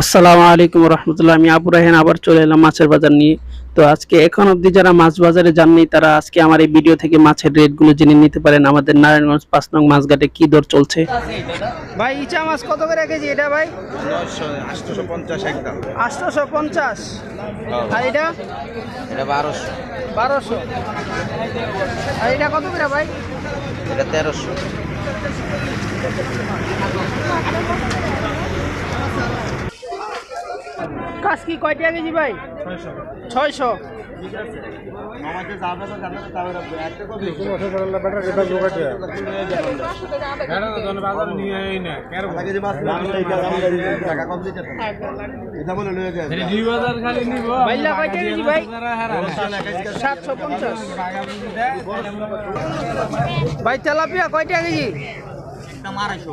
আসসালামু আলাইকুম রহমতুল্লাহ আমি আবু রাহেন আবার চলে এলাম মাছের বাজার নিয়ে। তো আজকে এখন অবধি যারা মাছ বাজারে যাননি তারা আজকে আমার এই ভিডিও থেকে মাছের রেটগুলো জেনে নিতে পারেন। আমাদের নারায়ণগঞ্জ পাঁচ নং মাছঘাটে কি দর চলছে? ভাই ইচা মাছ কত করে কেজি এটা ভাই? আটশোশো পঞ্চাশ একদম। আটশোশো পঞ্চাশ। আর এটা? এটা বারোশো। বারোশো। আর এটা কত করে ভাই? এটা তেরোশো। কাজ কি? কয়টা কেজি ভাই? ছয়শো। ভাই? সাতশো পঞ্চাশ। ভাই তেলাপিয়া কয়টা কেজি? আড়াইশো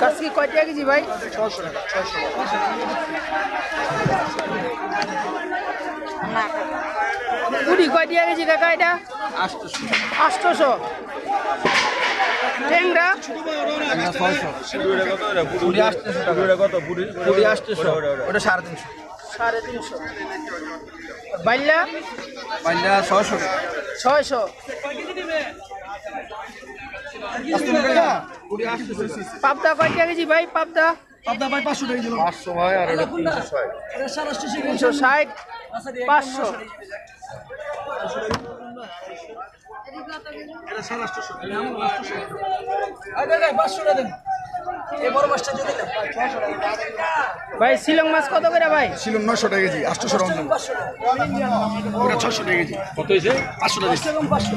কাজকি কয়টা কেজি ভাই? কুড়ি কয়টা কেজি কাকা এটা? আটশোশো ট্যাংরা? ওটা সাড়ে তিনশো। সাড়ে তিনশো। বাইল্লা পাঁচটা ছশো ছয়শো। পাবদা কয়টা কেজি ভাই পাবদা? পাঁচশো ভাই আর এটা তিনশো ছয় তিনশো ষাট পাঁচশো। ভাই শিলং মাছ কত করে ভাই? ছিল নশো টাকা কেজি আটশোশো রঞ্জন ওটা ছশো টাকা কেজি। কত হয়েছে? পাঁচশো টাকা কি পয়সাটা পাঁচশো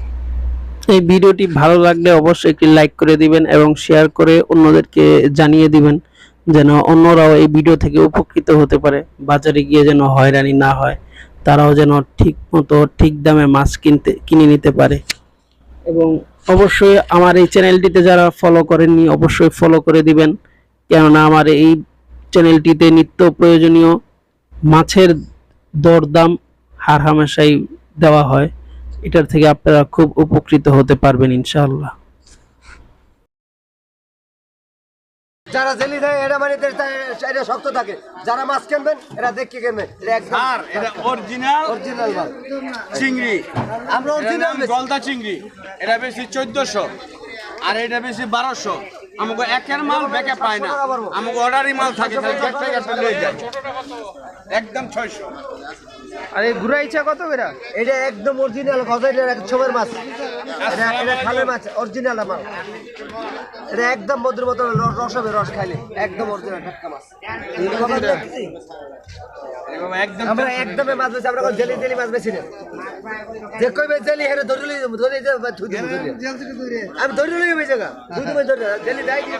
এই ভিডিওটি ভালো লাগলে অবশ্যই একটি লাইক করে দিবেন এবং শেয়ার করে অন্যদেরকে জানিয়ে দিবেন যেন অন্যরাও এই ভিডিও থেকে উপকৃত হতে পারে। বাজারে গিয়ে যেন হয়রানি না হয়, তারাও যেন ঠিক মতো ঠিক দামে মাছ কিনতে, কিনে নিতে পারে। এবং অবশ্যই আমার এই চ্যানেলটিতে যারা ফলো করেননি, অবশ্যই ফলো করে দিবেন। কেননা আমার এই চ্যানেলটিতে নিত্য প্রয়োজনীয় মাছের দরদাম হার হামেশাই দেওয়া হয়। এটার থেকে আপনারা খুব উপকৃত হতে পারবেন ইনশাআল্লাহ। যারা জেলি দেয় এটা মানে এটা শক্ত থাকে। যারা মাছ কিনবেন এটা দেখে কিনবেন। এটা একদম আর এটা অরিজিনাল অরিজিনাল মাল চিংড়ি। আমরা অরিজিনাল গলদা চিংড়ি। এটা বেশি চোদ্দশো আর এটা বেশি বারোশো। আমাকে একের মাল বেকে পায় না। আমাকে অর্ডারই মাল থাকে একদম ছয়শো। আরে ঘুরা ইচ্ছা কত করে? এটা একদম অরিজিনাল গজাইলের এক ছবের মাছ। এটা খালের মাছ অরিজিনাল মাল এটা একদম মধুর মতো রস হবে রস খাইলে। একদম অরিজিনাল টাটকা মাছ। একদম আমরা একদমে মাছ বেছি আমরা জেলি জেলি মাছ বেছি না। যে কইবে জেলি হেরে ধরে লই ধরে আমি ধরে লই ওই জায়গা। দুই জেলি দাই দিয়ে